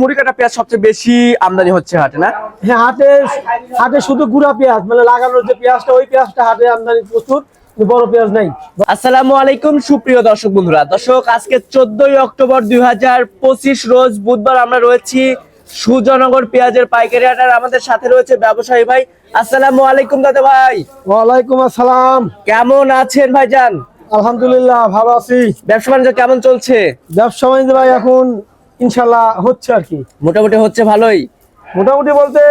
মুড়ি কাটা পেঁয়াজ সবচেয়ে বেশি আমদানি হচ্ছে হাটে না? হ্যাঁ হাটে হাটে শুধু গুড়া পেঁয়াজ মানে লাগানোর যে পেঁয়াজটা ওই পেঁয়াজটা হাটে আমদানি প্রচুর বড় পেঁয়াজ নাই। আসসালামু আলাইকুম সুপ্রিয় দর্শক বন্ধুরা। দর্শক আজকে চোদ্দই অক্টোবর দুই রোজ বুধবার আমরা রয়েছি সুজনগর পেঁয়াজের পাইকারি হাট আর আমাদের সাথে রয়েছে ব্যবসায়ী ভাই। আসসালামু আলাইকুম দাদা ভাই। ওয়ালাইকুম আসসালাম। কেমন আছেন ভাইজান? আলহামদুলিল্লাহ ভালো আছি। ব্যবসা বাণিজ্য কেমন চলছে? ব্যবসা বাণিজ্য ভাই এখন ইনশাল্লাহ হচ্ছে আর কি। মোটামুটি হচ্ছে ভালোই। মোটামুটি বলতে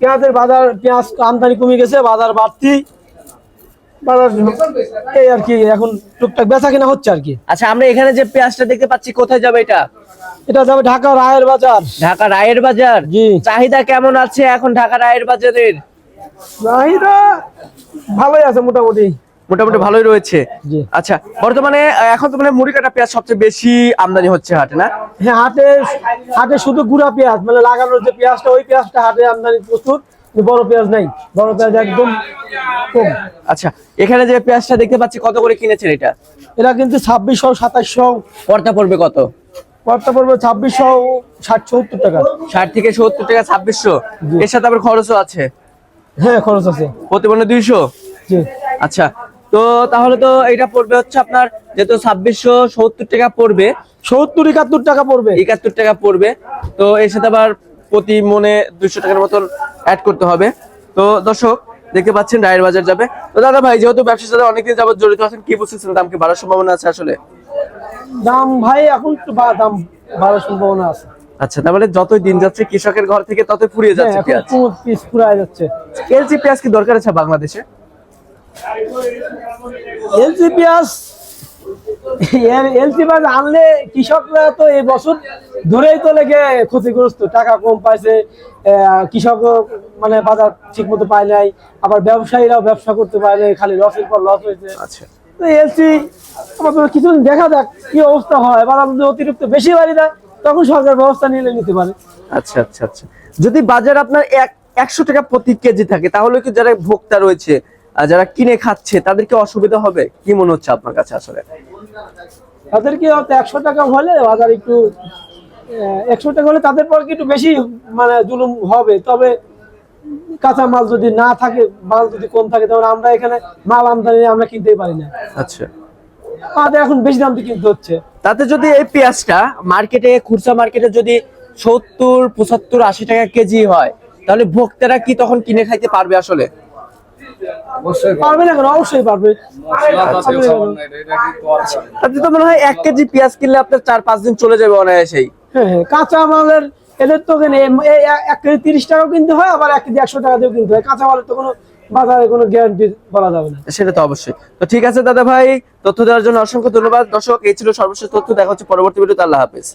পেঁয়াজের বাজার পেঁয়াজ আমদানি কমে গেছে বাজার বাড়তি। এই আর কি এখন টুকটাক বেচা কিনা হচ্ছে আর কি। আচ্ছা আমরা এখানে যে পেঁয়াজটা দেখতে পাচ্ছি কোথায় যাবে এটা? এটা যাবে ঢাকা রায়ের বাজার। ঢাকা রায়ের বাজার? জি। চাহিদা কেমন আছে এখন ঢাকা রায়ের বাজারের? চাহিদা ভালোই আছে মোটামুটি। মোটামুটি ভালোই রয়েছে। আচ্ছা বর্তমানে এখন তো মানে মুড়ি কাটা পেঁয়াজ সবচেয়ে বেশি আমদানি হচ্ছে হাটে না? হ্যাঁ হাটে হাটে শুধু গুড়া পেঁয়াজ মানে লাগানোর যে পেঁয়াজটা ওই পেঁয়াজটা হাটে আমদানি প্রচুর বড় পেঁয়াজ নাই। বড় পেঁয়াজ একদম কম। আচ্ছা এখানে যে পেঁয়াজটা দেখতে পাচ্ছি কত করে কিনেছেন এটা? এটা কিন্তু ছাব্বিশশো সাতাশশো। পর্তা পড়বে কত? কর্তা পড়বে ছাব্বিশশো ষাট সত্তর টাকা। ষাট থেকে সত্তর টাকা ছাব্বিশশো। এর সাথে আবার খরচও আছে? হ্যাঁ খরচ আছে। প্রতিপন্ন দুইশো? জি। আচ্ছা তো তাহলে তো এটা পড়বে হচ্ছে আপনার যেহেতু ছাব্বিশশো সত্তর টাকা পড়বে। সত্তর একাত্তর টাকা পড়বে। একাত্তর টাকা পড়বে। তো এর সাথে আবার প্রতি মনে দুইশো টাকার মতন অ্যাড করতে হবে। তো দর্শক দেখতে পাচ্ছেন রায়ের বাজার যাবে। তো দাদা ভাই যেহেতু ব্যবসার সাথে অনেকদিন যাবত জড়িত আছেন কি বুঝতেছেন দাম কি বাড়ার সম্ভাবনা আছে আসলে? দাম ভাই এখন একটু দাম বাড়ার সম্ভাবনা আছে। আচ্ছা তার মানে যতই দিন যাচ্ছে কৃষকের ঘর থেকে ততই ফুরিয়ে হ্যাঁ, যাচ্ছে পেঁয়াজ। পুরো যাচ্ছে। এলজি পেঁয়াজ কি দরকার আছে বাংলাদেশে? এলসি পেঁয়াজ এলসি পেঁয়াজ আনলে কৃষকরা তো এই বছর ধরেই তো লেগে ক্ষতিগ্রস্ত টাকা কম পাইছে আহ, কৃষকও মানে বাজার ঠিক মতো পায় নাই আবার ব্যবসায়ীরাও ব্যবসা করতে পারে নাই, খালি লসের পর লস হয়েছে। আচ্ছা। এলসি কিছুদিন দেখা যাক কি অবস্থা হয় বাজার যদি অতিরিক্ত বেশি বাড়ি দেয় তখন সরকার ব্যবস্থা নিলে নিতে পারে। আচ্ছা আচ্ছা আচ্ছা। যদি বাজার আপনার এক একশো টাকা প্রতি কেজি থাকে তাহলে কি যারা ভোক্তা রয়েছে যারা কিনে খাচ্ছে তাদেরকে অসুবিধা হবে? কি মনে হচ্ছে আপনার কাছে আসলে? তাদেরকে হয়তো একশো টাকা হলে বাজার একটু একশো টাকা হলে তাদের পর একটু বেশি মানে জুলুম হবে। তবে কাঁচা মাল যদি না থাকে মাল যদি কম থাকে তখন আমরা এখানে মাল আমদানি আমরা কিনতেই পারি না। আচ্ছা। আমাদের এখন বেশি দাম দিয়ে কিনতে হচ্ছে। তাতে যদি এই পেঁয়াজটা মার্কেটে খুচরা মার্কেটে যদি সত্তর পঁচাত্তর আশি টাকা কেজি হয় তাহলে ভোক্তারা কি তখন কিনে খাইতে পারবে আসলে? পারবে। না কেন? অবশ্যই পারবে? তাতে তো মনে হয় এক কেজি পেঁয়াজ কিনলে আপনার চার পাঁচ দিন চলে যাবে অনায়াসেই। হ্যাঁ হ্যাঁ কাঁচা মালের এদের তো এক- এক কেজি তিরিশ টাকাও কিনতে হয় আবার এক কেজি একশো টাকা দিয়েও কিনতে হয়। কাঁচা মালের তো কোনো বাজারে কোনো গ্যারান্টি বলা যাবে না। সেটা তো অবশ্যই। তো ঠিক আছে দাদা ভাই তথ্য দেওয়ার জন্য অসংখ্য ধন্যবাদ। দর্শক এই ছিল সর্বশেষ তথ্য। দেখা হচ্ছে পরবর্তী ভিডিওতে। আল্লাহ হাফেজ।